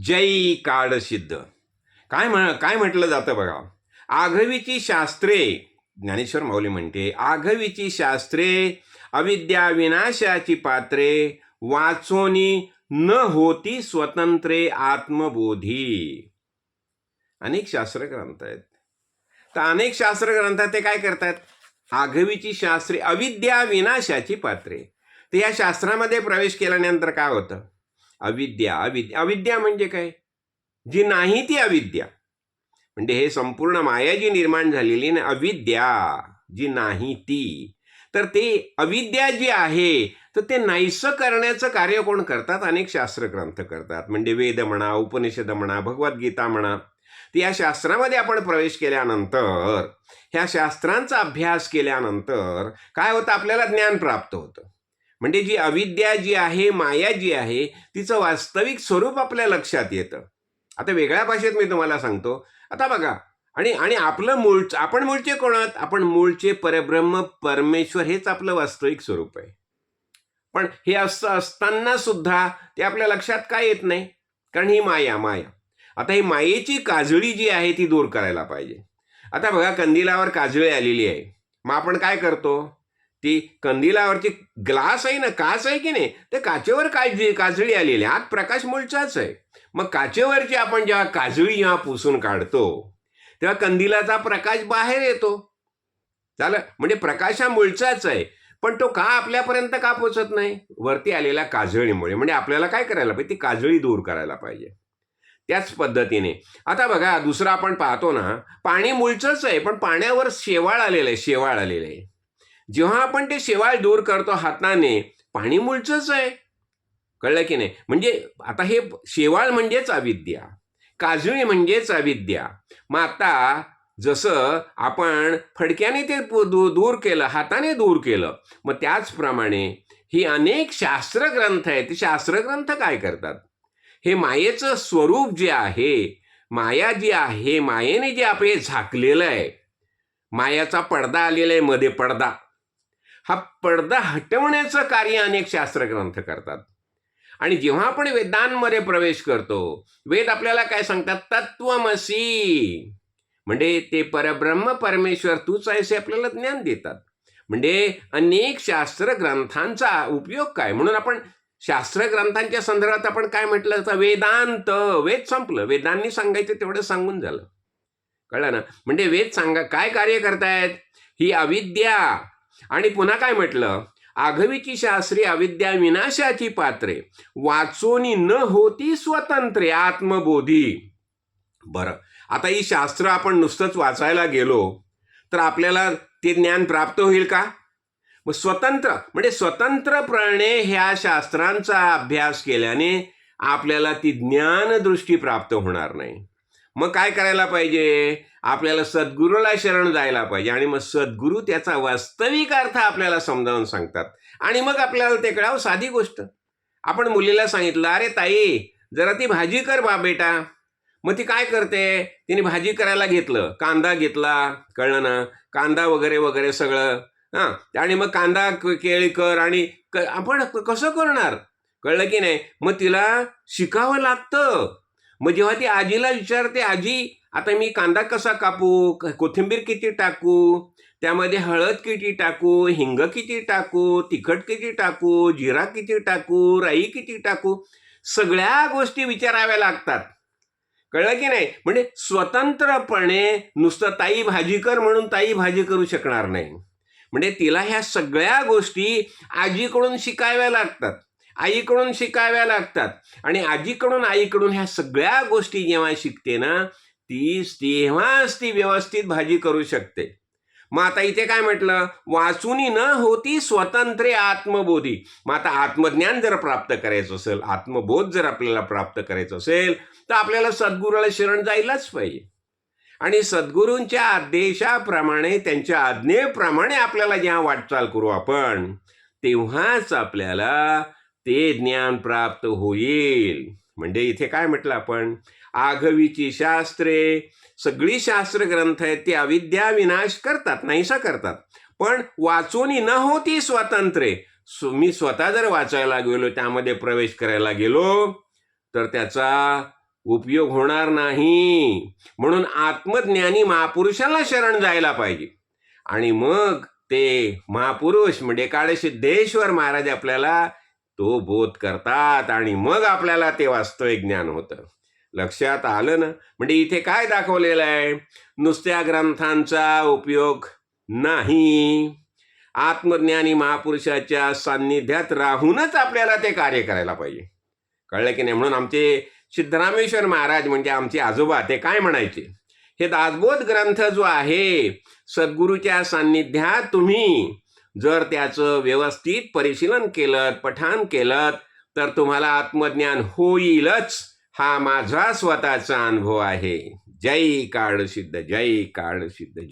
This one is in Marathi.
जय काळसिद्ध काय म्हण काय म्हटलं जातं बघा? आघवीची शास्त्रे ज्ञानेश्वर माऊली म्हणते आघवीची शास्त्रे अविद्या विनाशाची पात्रे वाचोनी न होती स्वतंत्रे आत्मबोधी. अनेक शास्त्र ग्रंथ आहेत. तर अनेक शास्त्र ग्रंथात ते काय करतात? आघवीची शास्त्रे अविद्या विनाशाची पात्रे. तर या शास्त्रामध्ये प्रवेश केल्यानंतर काय होतं? अविद्या अविद्या. अविद्या म्हणजे काय? जी नाही ती अविद्या. म्हणजे हे संपूर्ण माया जी निर्माण झालेली ना अविद्या जी नाही ती. तर ते अविद्या जी आहे तर ते नाहीसं करण्याचं कार्य कोण करतात? अनेक शास्त्र ग्रंथ करतात. म्हणजे वेद म्हणा उपनिषद म्हणा भगवद्गीता म्हणा. तर या शास्त्रामध्ये आपण प्रवेश केल्यानंतर ह्या शास्त्रांचा अभ्यास केल्यानंतर काय होतं? आपल्याला ज्ञान प्राप्त होतं. म्हणजे जी अविद्या जी आहे माया जी आहे तिचं वास्तविक स्वरूप आपल्या लक्षात येतं. आता वेगळ्या भाषेत मी तुम्हाला सांगतो. आता बघा आणि आणि आपलं मूळ आपण मूळचे कोण आहात आपण मूळचे परब्रह्म परमेश्वर हेच आपलं वास्तविक स्वरूप आहे. पण हे असं असताना सुद्धा ते आपल्या लक्षात काय येत नाही? कारण ही माया माया. आता ही मायेची काजळी जी आहे ती दूर करायला पाहिजे. आता बघा कंदिलावर काजळी आलेली आहे. मग आपण काय करतो? ती कंदिलावरची ग्लास आहे ना काच आहे की नाही ते काचेवर काजळी काजळी आलेली आहे. आत प्रकाश मूळचाच आहे. मग काचेवरची आपण जेव्हा काजळी जेव्हा पुसून काढतो तेव्हा कंदिलाचा प्रकाश बाहेर येतो. झालं? म्हणजे प्रकाश हा मूळचाच आहे. पण तो का आपल्यापर्यंत का पोचत नाही? वरती आलेल्या काजळीमुळे. म्हणजे आपल्याला काय करायला पाहिजे? ती काजळी दूर करायला पाहिजे. त्याच पद्धतीने. आता बघा दुसरं आपण पाहतो ना पाणी मूळचंच आहे पण पाण्यावर शेवाळ आलेलं आहे शेवाळ आलेलं आहे. जेव्हा आपण ते शेवाळ दूर करतो हाताने पाणी मूळचंच आहे. कळलं की नाही? म्हणजे आता हे शेवाळ म्हणजेच अविद्या काजळी म्हणजेच अविद्या. मग आता जसं आपण फडक्याने ते दूर केलं हाताने दूर केलं मग त्याचप्रमाणे ही अनेक शास्त्रग्रंथ आहेत. ते शास्त्रग्रंथ काय करतात? हे मायेचं स्वरूप जे आहे माया जी आहे मायेने जे आपले झाकलेलं आहे मायाचा पडदा आलेला आहे मध्ये पडदा. हा पडदा हटवण्याचं कार्य अनेक शास्त्रग्रंथ करतात. आणि जेव्हा आपण वेदांमध्ये प्रवेश करतो वेद आपल्याला काय सांगतात? तत्वमसी म्हणजे ते परब्रह्म परमेश्वर तूच आहेस हे आपल्याला ज्ञान देतात. म्हणजे अनेक शास्त्र ग्रंथांचा उपयोग काय? म्हणून आपण शास्त्र ग्रंथांच्या संदर्भात आपण काय म्हटलं तर वेदांत वेद संपलं. वेदांनी सांगायचं तेवढं सांगून झालं. कळलं ना? म्हणजे वेद सांगा काय कार्य करतायत? ही अविद्या. आणि पुन्हा काय म्हटलं? आघवीची शास्त्री अविद्या विनाशाची पात्रे. वाचोनी न होती स्वतंत्रे आत्मबोधी. बरं. आता ही शास्त्र आपण नुसतंच वाचायला गेलो तर आपल्याला ते ज्ञान प्राप्त होईल का? मग स्वतंत्र म्हणजे स्वतंत्रपणे ह्या शास्त्रांचा अभ्यास केल्याने आपल्याला ती ज्ञानदृष्टी प्राप्त होणार नाही. मग काय करायला पाहिजे? आपल्याला सद्गुरूला शरण जायला पाहिजे. आणि मग सद्गुरू त्याचा वास्तविक अर्थ आपल्याला समजावून सांगतात. आणि मग आपल्याला ते कळावं साधी गोष्ट. आपण मुलीला सांगितलं अरे ताई जरा ती भाजी कर बा बेटा. मग ती काय करते? तिने भाजी करायला घेतलं. कांदा घेतला कळलं ना? कांदा वगैरे वगैरे सगळं. हां. आणि मग कांदा केळी कर आणि क- आपण कसं करणार? कळलं की नाही? मग तिला शिकावं लागतं. मग जेव्हा ती आजीला विचारते आजी आता मी कांदा कसा कापू? कोथिंबीर किती टाकू? त्यामध्ये हळद किती टाकू? हिंग किती टाकू? तिखट किती टाकू? जिरा किती टाकू? राई किती टाकू? सगळ्या गोष्टी विचाराव्या लागतात. कळलं की नाही? म्हणजे स्वतंत्रपणे नुसतं ताई भाजी कर म्हणून ताई भाजी करू शकणार नाही. म्हणजे तिला ह्या सगळ्या गोष्टी आजीकडून शिकाव्या लागतात. आईकडून शिकाव्या लागतात. आणि आजीकडून आईकडून ह्या सगळ्या गोष्टी जेव्हा शिकते ना ती तेव्हाच ती व्यवस्थित भाजी करू शकते. मग आता इथे काय म्हटलं? वाचूनी न होती स्वतंत्र आत्मबोधी. मग आता आत्मज्ञान जर प्राप्त करायचं असेल आत्मबोध जर आपल्याला प्राप्त करायचं असेल तर आपल्याला सद्गुरूला शरण जायलाच पाहिजे. आणि सद्गुरूंच्या आदेशाप्रमाणे त्यांच्या आज्ञेप्रमाणे आपल्याला जेव्हा वाटचाल करू आपण तेव्हाच आपल्याला ते ज्ञान प्राप्त होईल. म्हणजे इथे काय म्हटलं आपण? आघवीची शास्त्रे सगळी शास्त्र ग्रंथ आहेत ती अविद्या विनाश करतात नाहीसा करतात. पण वाचूनी न होती स्वातंत्र्य. मी स्वतः जर वाचायला गेलो त्यामध्ये प्रवेश करायला गेलो तर त्याचा उपयोग होणार नाही. म्हणून आत्मज्ञानी महापुरुषाला शरण जायला पाहिजे. आणि मग ते महापुरुष म्हणजे काळसिद्धेश्वर महाराज आपल्याला तो बोध करतात आणि मग आपल्याला ते वास्तविक ज्ञान होतं. लक्षात आलं ना? म्हणजे इथे काय दाखवलेलं आहे? नुसत्या ग्रंथांचा उपयोग नाही. आत्मज्ञानी महापुरुषाच्या सान्निध्यात राहूनच आपल्याला ते कार्य करायला पाहिजे. कळलं की नाही? म्हणून आमचे सिद्धरामेश्वर महाराज म्हणजे आमचे आजोबा ते काय म्हणायचे? हे दासबोध ग्रंथ जो आहे सद्गुरूच्या सान्निध्यात तुम्ही जर त्याचं व्यवस्थित परिशीलन केलं पठाण केलं तर तुम्हाला आत्मज्ञान होईलच. हा माझा स्वतःचा अनुभव आहे. जय काळ सिद्ध जय काळ सिद्ध